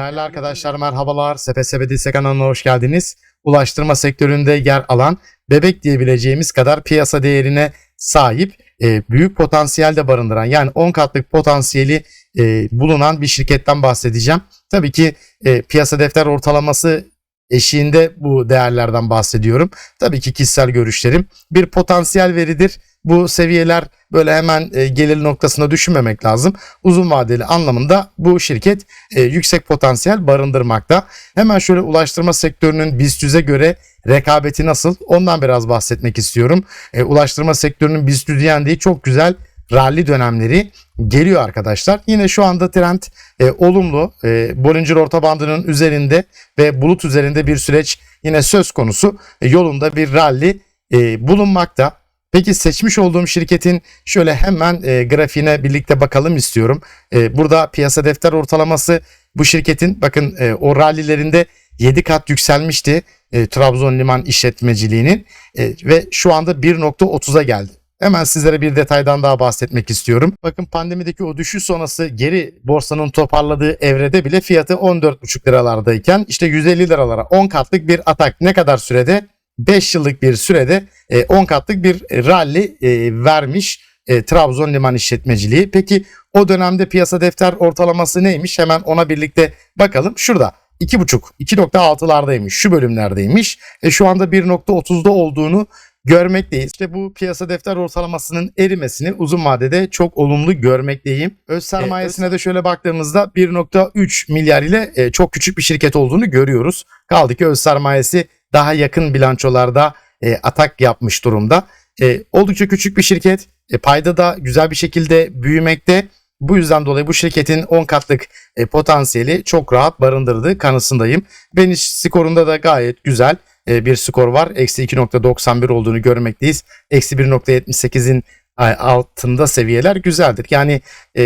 Değerli arkadaşlar merhabalar. Dise kanalına hoş geldiniz. Ulaştırma sektöründe yer alan bebek diyebileceğimiz kadar piyasa değerine sahip e, büyük potansiyel de barındıran yani 10 katlık potansiyeli e, bulunan bir şirketten bahsedeceğim. Tabii ki e, piyasa defter ortalaması eşiğinde bu değerlerden bahsediyorum. Tabii ki kişisel görüşlerim bir potansiyel veridir. Bu seviyeler böyle hemen e, gelir noktasına düşünmemek lazım. Uzun vadeli anlamında bu şirket e, yüksek potansiyel barındırmakta. Hemen şöyle ulaştırma sektörünün BIST 100'e göre rekabeti nasıl ondan biraz bahsetmek istiyorum. E, ulaştırma sektörünün BIST 100 yendiği çok güzel rally dönemleri geliyor arkadaşlar. Yine şu anda trend e, olumlu. E, Bollinger orta bandının üzerinde ve bulut üzerinde bir süreç yine söz konusu. E, yolunda bir rally e, bulunmakta. Peki seçmiş olduğum şirketin şöyle hemen e, grafiğine birlikte bakalım istiyorum. E, burada piyasa defter ortalaması bu şirketin bakın e, o rallilerinde 7 kat yükselmişti e, Trabzon Liman işletmeciliğinin e, ve şu anda 1.30'a geldi. Hemen sizlere bir detaydan daha bahsetmek istiyorum. Bakın pandemideki o düşüş sonrası geri borsanın toparladığı evrede bile fiyatı 14,5 liralardayken işte 150 liralara 10 katlık bir atak ne kadar sürede? 5 yıllık bir sürede 10 katlık bir rally vermiş Trabzon Liman İşletmeciliği. Peki o dönemde piyasa defter ortalaması neymiş? Hemen ona birlikte bakalım. Şurada 2.5, 2.6'lardaymış. Şu bölümlerdeymiş. E şu anda 1.30'da olduğunu görmekteyiz. İşte bu piyasa defter ortalamasının erimesini uzun vadede çok olumlu görmekteyim. Öz sermayesine evet, de şöyle baktığımızda 1.3 milyar ile e, çok küçük bir şirket olduğunu görüyoruz. Kaldı ki öz sermayesi daha yakın bilançolarda e, atak yapmış durumda. E, oldukça küçük bir şirket. E, payda da güzel bir şekilde büyümekte. Bu yüzden dolayı bu şirketin 10 katlık e, potansiyeli çok rahat barındırdığı kanısındayım. Beniş skorunda da gayet güzel e, bir skor var. Eksi 2.91 olduğunu görmekteyiz. Eksi 1.78'in altında seviyeler güzeldir. Yani e,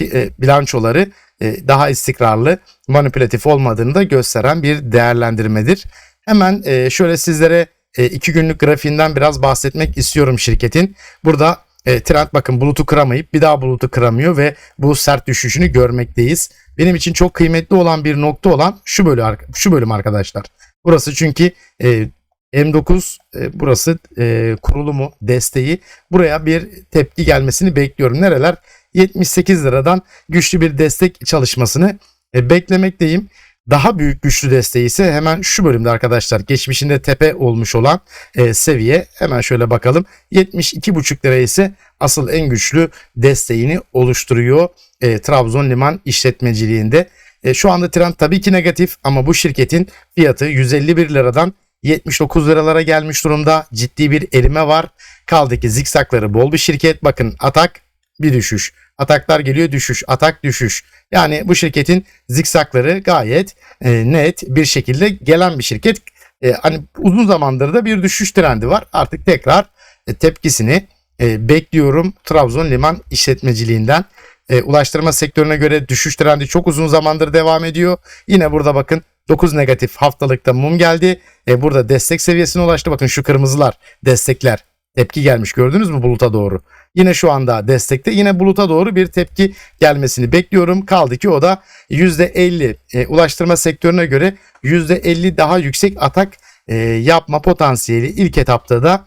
e, bilançoları e, daha istikrarlı, manipülatif olmadığını da gösteren bir değerlendirmedir. Hemen e, şöyle sizlere e, iki günlük grafiğinden biraz bahsetmek istiyorum şirketin. Burada e, trend bakın bulutu kıramayıp bir daha bulutu kıramıyor ve bu sert düşüşünü görmekteyiz. Benim için çok kıymetli olan bir nokta olan şu bölüm, şu bölüm arkadaşlar. Burası çünkü e, M9 e, burası e, kurulumu desteği. Buraya bir tepki gelmesini bekliyorum. Nereler? 78 liradan güçlü bir destek çalışmasını e, beklemekteyim. Daha büyük güçlü desteği ise hemen şu bölümde arkadaşlar geçmişinde tepe olmuş olan e, seviye hemen şöyle bakalım 72,5 lira ise asıl en güçlü desteğini oluşturuyor e, Trabzon Liman işletmeciliğinde. E, şu anda trend tabii ki negatif ama bu şirketin fiyatı 151 liradan 79 liralara gelmiş durumda. Ciddi bir erime var. Kaldı ki zikzakları bol bir şirket. Bakın atak bir düşüş. Ataklar geliyor düşüş, atak düşüş. Yani bu şirketin zikzakları gayet e, net bir şekilde gelen bir şirket. E, hani uzun zamandır da bir düşüş trendi var. Artık tekrar e, tepkisini e, bekliyorum Trabzon liman işletmeciliğinden. E, ulaştırma sektörüne göre düşüş trendi çok uzun zamandır devam ediyor. Yine burada bakın 9 negatif haftalıkta mum geldi. E, burada destek seviyesine ulaştı. Bakın şu kırmızılar destekler tepki gelmiş gördünüz mü buluta doğru. Yine şu anda destekte yine buluta doğru bir tepki gelmesini bekliyorum. Kaldı ki o da %50 e, ulaştırma sektörüne göre %50 daha yüksek atak e, yapma potansiyeli ilk etapta da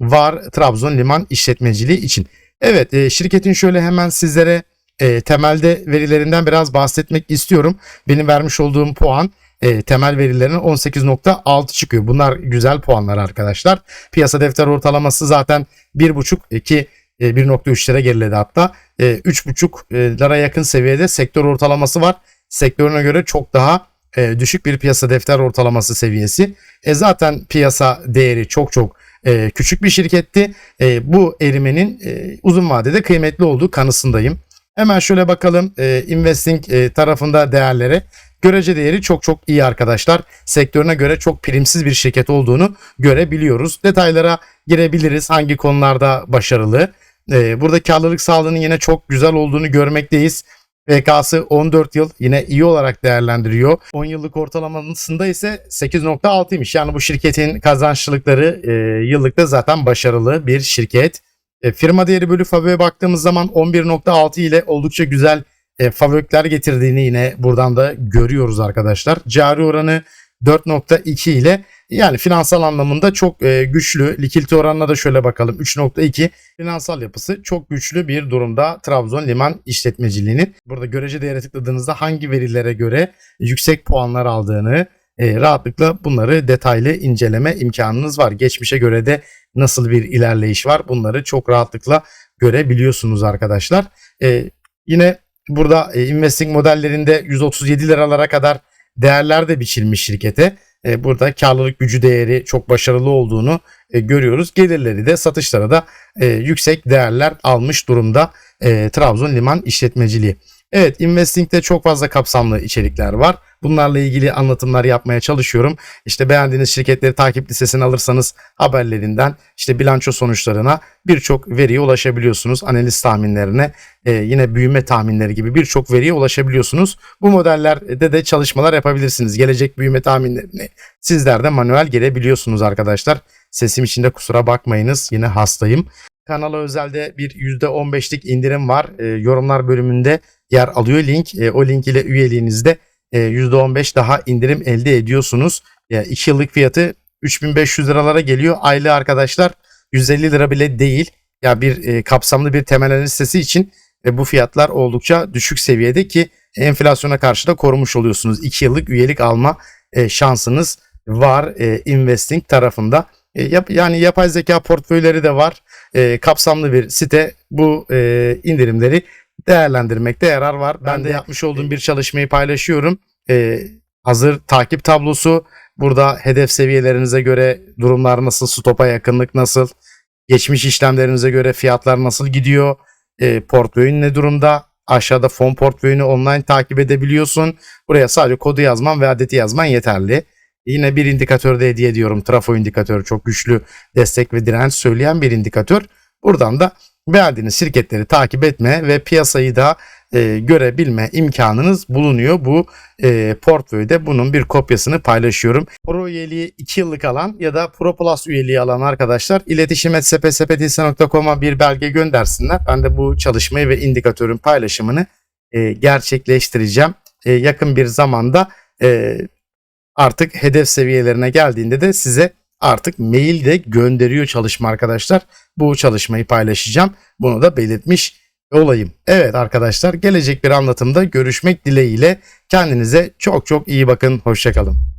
var Trabzon liman işletmeciliği için. Evet e, şirketin şöyle hemen sizlere e, temelde verilerinden biraz bahsetmek istiyorum. Benim vermiş olduğum puan e, temel verilerinin 18.6 çıkıyor. Bunlar güzel puanlar arkadaşlar. Piyasa defter ortalaması zaten 1.5 ki 1.3'lere geriledi hatta. E, 3.5'lara yakın seviyede sektör ortalaması var. Sektörüne göre çok daha e, düşük bir piyasa defter ortalaması seviyesi. E, zaten piyasa değeri çok çok e, küçük bir şirketti. E, bu erimenin e, uzun vadede kıymetli olduğu kanısındayım. Hemen şöyle bakalım e, investing e, tarafında değerlere. Görece değeri çok çok iyi arkadaşlar. Sektörüne göre çok primsiz bir şirket olduğunu görebiliyoruz. Detaylara girebiliriz. Hangi konularda başarılı. E, burada karlılık sağlığının yine çok güzel olduğunu görmekteyiz. PK'sı 14 yıl yine iyi olarak değerlendiriyor. 10 yıllık ortalamasında ise 8.6'ymış. Yani bu şirketin kazançlılıkları e, yıllıkta zaten başarılı bir şirket. E, firma değeri bölü FAVÖ'ye baktığımız zaman 11.6 ile oldukça güzel e, favökler getirdiğini yine buradan da görüyoruz arkadaşlar. Cari oranı 4.2 ile yani finansal anlamında çok e, güçlü. Likidite oranına da şöyle bakalım. 3.2 finansal yapısı çok güçlü bir durumda Trabzon Liman işletmeciliğinin. Burada görece değere tıkladığınızda hangi verilere göre yüksek puanlar aldığını e, rahatlıkla bunları detaylı inceleme imkanınız var. Geçmişe göre de nasıl bir ilerleyiş var bunları çok rahatlıkla görebiliyorsunuz arkadaşlar. E, yine burada e, investing modellerinde 137 liralara kadar değerler de biçilmiş şirkete. E, burada karlılık gücü değeri çok başarılı olduğunu e, görüyoruz. Gelirleri de satışlara da yüksek değerler almış durumda Trabzon Liman İşletmeciliği. Evet Investing'de çok fazla kapsamlı içerikler var. Bunlarla ilgili anlatımlar yapmaya çalışıyorum. İşte beğendiğiniz şirketleri takip listesine alırsanız haberlerinden işte bilanço sonuçlarına birçok veriye ulaşabiliyorsunuz. Analiz tahminlerine e, yine büyüme tahminleri gibi birçok veriye ulaşabiliyorsunuz. Bu modellerde de çalışmalar yapabilirsiniz. Gelecek büyüme tahminlerini sizler de manuel girebiliyorsunuz arkadaşlar. Sesim içinde kusura bakmayınız yine hastayım. Kanala özelde bir %15'lik indirim var. E, yorumlar bölümünde yer alıyor link. E, o link ile üyeliğinizde e, %15 daha indirim elde ediyorsunuz. 2 yıllık fiyatı 3500 liralara geliyor. Aylığı arkadaşlar 150 lira bile değil. Ya bir e, kapsamlı bir temel analiz için e, bu fiyatlar oldukça düşük seviyede ki enflasyona karşı da korumuş oluyorsunuz. 2 yıllık üyelik alma e, şansınız var e, investing tarafında. E, yap, yani yapay zeka portföyleri de var. E, kapsamlı bir site bu e, indirimleri değerlendirmekte yarar var. Ben de yapmış olduğum bir çalışmayı paylaşıyorum. Ee, hazır takip tablosu. Burada hedef seviyelerinize göre durumlar nasıl, stopa yakınlık nasıl, geçmiş işlemlerinize göre fiyatlar nasıl gidiyor, e, portföyün ne durumda, aşağıda fon portföyünü online takip edebiliyorsun. Buraya sadece kodu yazman ve adeti yazman yeterli. Yine bir indikatör de hediye ediyorum. Trafo indikatörü çok güçlü destek ve direnç söyleyen bir indikatör. Buradan da beğendiğiniz şirketleri takip etme ve piyasayı da e, görebilme imkanınız bulunuyor. Bu e, portföyde bunun bir kopyasını paylaşıyorum. Pro üyeliği 2 yıllık alan ya da Pro Plus üyeliği alan arkadaşlar iletişim.spspetilse.com'a bir belge göndersinler. Ben de bu çalışmayı ve indikatörün paylaşımını e, gerçekleştireceğim. E, yakın bir zamanda e, artık hedef seviyelerine geldiğinde de size artık mail de gönderiyor çalışma arkadaşlar. Bu çalışmayı paylaşacağım. Bunu da belirtmiş olayım. Evet arkadaşlar gelecek bir anlatımda görüşmek dileğiyle kendinize çok çok iyi bakın. Hoşçakalın.